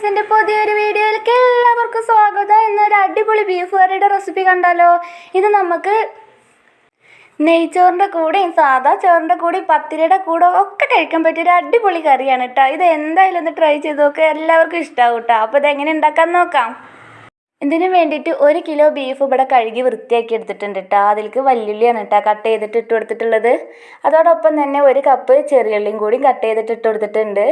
Guys എന്റെ പുതിയൊരു വീഡിയോയിലേക്ക് എല്ലാവർക്കും സ്വാഗതം. എന്നൊരു അടിപൊളി ബീഫ് കറിയുടെ റെസിപ്പി കണ്ടാലോ? ഇത് നമുക്ക് നെയ്ച്ചോറിന്റെ കൂടെയും സാധാ ചോറിന്റെ കൂടെയും പത്തിരിയുടെ കൂടെ ഒക്കെ കഴിക്കാൻ പറ്റിയ ഒരു അടിപൊളി കറിയാണ് കേട്ടോ ഇത് എന്തായാലും ഒന്ന് ട്രൈ ചെയ്ത് നോക്കുക എല്ലാവർക്കും ഇഷ്ടമാവും കേട്ടോ അപ്പോൾ ഇതെങ്ങനെ ഉണ്ടാക്കാൻ നോക്കാം? ഇതിന് വേണ്ടിയിട്ട് ഒരു കിലോ ബീഫ് ഇവിടെ കഴുകി വൃത്തിയാക്കി എടുത്തിട്ടുണ്ട് കേട്ടോ അതിലേക്ക് വല്യുള്ളിയാണ് കേട്ടോ കട്ട് ചെയ്തിട്ട് ഇട്ട് കൊടുത്തിട്ടുള്ളത്. അതോടൊപ്പം തന്നെ ഒരു കപ്പ് ചെറിയുള്ളിയും കൂടി കട്ട് ചെയ്തിട്ട് ഇട്ട് കൊടുത്തിട്ടുണ്ട്.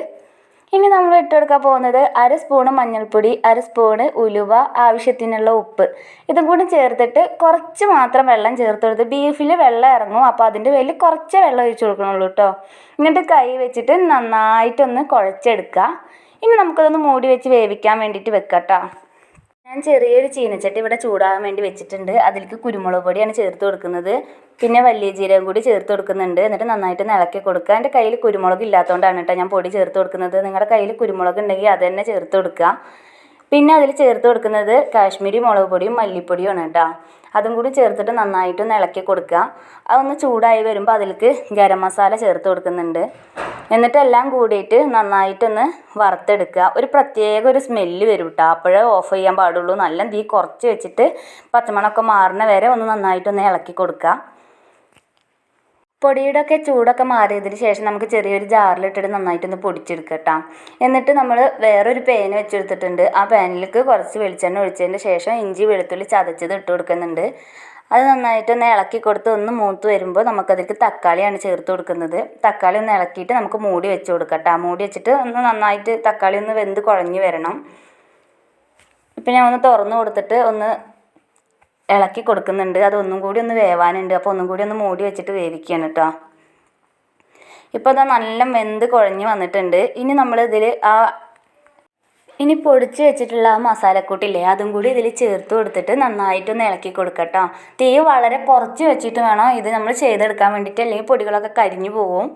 ഇനി നമ്മൾ ഇട്ട് കൊടുക്കാൻ പോകുന്നത് അര സ്പൂണ് മഞ്ഞൾപ്പൊടി അര സ്പൂണ് ഉലുവ ആവശ്യത്തിനുള്ള ഉപ്പ്. ഇതും കൂടി ചേർത്തിട്ട് കുറച്ച് മാത്രം വെള്ളം ചേർത്ത് കൊടുത്ത് ബീഫിൽ വെള്ളം ഇറങ്ങും. അപ്പോൾ അതിന്റെ പേരിൽ കുറച്ച് വെള്ളം ഒഴിച്ചു കൊടുക്കണുള്ളൂ കേട്ടോ എന്നിട്ട് കൈ വെച്ചിട്ട് നന്നായിട്ടൊന്ന് കുഴച്ചെടുക്കുക ഇനി നമുക്കതൊന്ന് മൂടി വെച്ച് വേവിക്കാൻ വേണ്ടിയിട്ട് വെക്കാം കേട്ടോ ഞാൻ ചെറിയൊരു ചീനച്ചട്ടി ഇവിടെ ചൂടാകാൻ വേണ്ടി വെച്ചിട്ടുണ്ട്. അതിലേക്ക് കുരുമുളക് പൊടിയാണ് ചേർത്ത് കൊടുക്കുന്നത്. പിന്നെ വലിയ ജീരകം കൂടി ചേർത്ത് കൊടുക്കുന്നുണ്ട്. എന്നിട്ട് നന്നായിട്ട് ഇളക്കി കൊടുക്കുക. എന്റെ കയ്യിൽ കുരുമുളക് ഇല്ലാത്തതുകൊണ്ടാണ് കേട്ടോ ഞാൻ പൊടി ചേർത്ത് കൊടുക്കുന്നത്. നിങ്ങളുടെ കയ്യിൽ കുരുമുളക് ഉണ്ടെങ്കിൽ അത് തന്നെ ചേർത്ത് കൊടുക്കുക. പിന്നെ അതിൽ ചേർത്ത് കൊടുക്കുന്നത് കാശ്മീരി മുളക് പൊടിയും മല്ലിപ്പൊടിയുമാണ് കേട്ടോ. അതും കൂടി ചേർത്തിട്ട് നന്നായിട്ടൊന്ന് ഇളക്കി കൊടുക്കുക. അതൊന്ന് ചൂടായി വരുമ്പോൾ അതിലേക്ക് ഗരം മസാല ചേർത്ത് കൊടുക്കുന്നുണ്ട്. എന്നിട്ട് എല്ലാം കൂടിയിട്ട് നന്നായിട്ടൊന്ന് വറുത്തെടുക്കുക. ഒരു പ്രത്യേക ഒരു സ്മെല്ല് വരും കേട്ടോ അപ്പോഴേ ഓഫ് ചെയ്യാൻ പാടുള്ളൂ. നല്ല തീ കുറച്ച് വെച്ചിട്ട് പച്ചമണമൊക്കെ മാറുന്ന വരെ ഒന്ന് നന്നായിട്ടൊന്ന് ഇളക്കി കൊടുക്കുക. പൊടിയുടെ ഒക്കെ ചൂടൊക്കെ മാറിയതിന് ശേഷം നമുക്ക് ചെറിയൊരു ജാറിലിട്ടിട്ട് നന്നായിട്ടൊന്ന് പൊടിച്ചെടുക്കുക കേട്ടോ. എന്നിട്ട് നമ്മൾ വേറൊരു പാൻ വെച്ചെടുത്തിട്ടുണ്ട്. ആ പാനിലേക്ക് കുറച്ച് വെളിച്ചെണ്ണ ഒഴിച്ചതിന് ശേഷം ഇഞ്ചി വെളുത്തുള്ളി ചതച്ചത് ഇട്ട് കൊടുക്കുന്നുണ്ട്. അത് നന്നായിട്ടൊന്ന് ഇളക്കി കൊടുത്ത് ഒന്ന് മൂത്ത് വരുമ്പോൾ നമുക്കതിലേക്ക് തക്കാളിയാണ് ചേർത്ത് കൊടുക്കുന്നത്. തക്കാളി ഒന്ന് ഇളക്കിയിട്ട് നമുക്ക് മൂടി വെച്ച് കൊടുക്കാം കേട്ടോ മൂടി വെച്ചിട്ട് ഒന്ന് നന്നായിട്ട് തക്കാളി ഒന്ന് വെന്ത് കുഴഞ്ഞു വരണം. ഇപ്പം ഞാൻ ഒന്ന് തുറന്നു കൊടുത്തിട്ട് ഒന്ന് ഇളക്കി കൊടുക്കുന്നുണ്ട്. അതൊന്നും കൂടി ഒന്ന് വേവാനുണ്ട്. അപ്പോൾ ഒന്നും കൂടി ഒന്ന് മൂടി വെച്ചിട്ട് വേവിക്കുകയാണ് കേട്ടോ. ഇപ്പോൾ അതാ നല്ല വെന്ത് കുഴഞ്ഞ് വന്നിട്ടുണ്ട്. ഇനി നമ്മൾ ഇതിൽ ആ ഇനി പൊടിച്ച് വെച്ചിട്ടുള്ള മസാലക്കൂട്ടില്ലേ അതും കൂടി ഇതിൽ ചേർത്ത് കൊടുത്തിട്ട് നന്നായിട്ടൊന്ന് ഇളക്കി കൊടുക്കട്ടോ. തീ വളരെ കുറച്ച് വെച്ചിട്ട് വേണം ഇത് നമ്മൾ ചെയ്തെടുക്കാൻ വേണ്ടിയിട്ട് അല്ലെങ്കിൽ പൊടികളൊക്കെ കരിഞ്ഞു പോവും.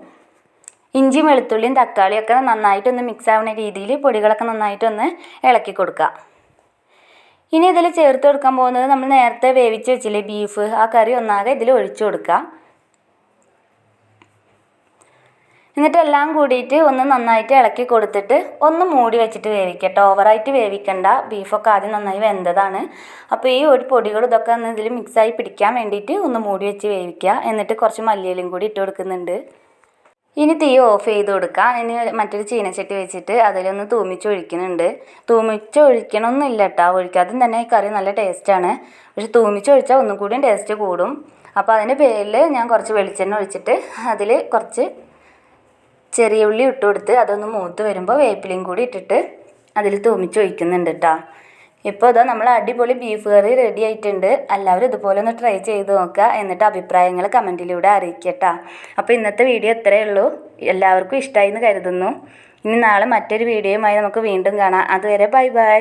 ഇഞ്ചി വെളുത്തുള്ളിയും തക്കാളിയൊക്കെ നന്നായിട്ടൊന്ന് മിക്സ് ആവുന്ന രീതിയിൽ പൊടികളൊക്കെ നന്നായിട്ടൊന്ന് ഇളക്കി കൊടുക്കുക ഇനി ഇതിൽ ചേർത്ത് കൊടുക്കാൻ പോകുന്നത് നമ്മൾ നേരത്തെ വേവിച്ച് വെച്ചില്ലേ ബീഫ് ആ കറി ഒന്നാകെ ഇതിൽ ഒഴിച്ചു കൊടുക്കുക എന്നിട്ട് എല്ലാം കൂടിയിട്ട് ഒന്ന് നന്നായിട്ട് ഇളക്കി കൊടുത്തിട്ട് ഒന്ന് മൂടി വെച്ചിട്ട് വേവിക്കട്ടോ ഓവറായിട്ട് വേവിക്കണ്ട. ബീഫൊക്കെ ആദ്യം നന്നായി വെന്തതാണ്. അപ്പോൾ ഈ ഒരു പൊടികൾ ഇതൊക്കെ ഒന്ന് ഇതിൽ മിക്സായി പിടിക്കാൻ വേണ്ടിയിട്ട് ഒന്ന് മൂടി വെച്ച് വേവിക്കുക. എന്നിട്ട് കുറച്ച് മല്ലിയിലും കൂടി ഇട്ട് കൊടുക്കുന്നുണ്ട്. ഇനി തീ ഓഫ് ചെയ്ത് കൊടുക്കാം. ഇനി മറ്റൊരു ചീനച്ചട്ടി വെച്ചിട്ട് അതിലൊന്ന് തൂമിച്ചൊഴിക്കുന്നുണ്ട്. തൂമിച്ചൊഴിക്കണമെന്നില്ല കേട്ടോ. ഒഴിക്കാതെ തന്നെ ഈ കറി നല്ല ടേസ്റ്റാണ് പക്ഷെ തൂമിച്ചൊഴിച്ചാൽ ഒന്നും കൂടിയും ടേസ്റ്റ് കൂടും. അപ്പോൾ അതിന്റെ പേരിൽ ഞാൻ കുറച്ച് വെളിച്ചെണ്ണ ഒഴിച്ചിട്ട് അതിൽ കുറച്ച് ചെറിയ ഉള്ളി ഇട്ട് കൊടുത്ത് അതൊന്ന് മൂത്ത് വരുമ്പോൾ വേപ്പിലയും കൂടി ഇട്ടിട്ട് അതിൽ തൂമിച്ച് ഒഴിക്കുന്നുണ്ട് കേട്ടോ ഇപ്പോൾ ഇതാ നമ്മൾ അടിപൊളി ബീഫ് കറി റെഡി ആയിട്ടുണ്ട്. എല്ലാവരും ഇതുപോലെ ഒന്ന് ട്രൈ ചെയ്ത് നോക്കുക എന്നിട്ട് അഭിപ്രായങ്ങൾ കമന്റിലൂടെ അറിയിക്കട്ടോ അപ്പോൾ ഇന്നത്തെ വീഡിയോ ഇത്രയേ ഉള്ളൂ. എല്ലാവർക്കും ഇഷ്ടമായി എന്ന് കരുതുന്നു. ഇനി നാളെ മറ്റൊരു വീഡിയോയുമായി നമുക്ക് വീണ്ടും കാണാം. അതുവരെ ബൈ ബൈ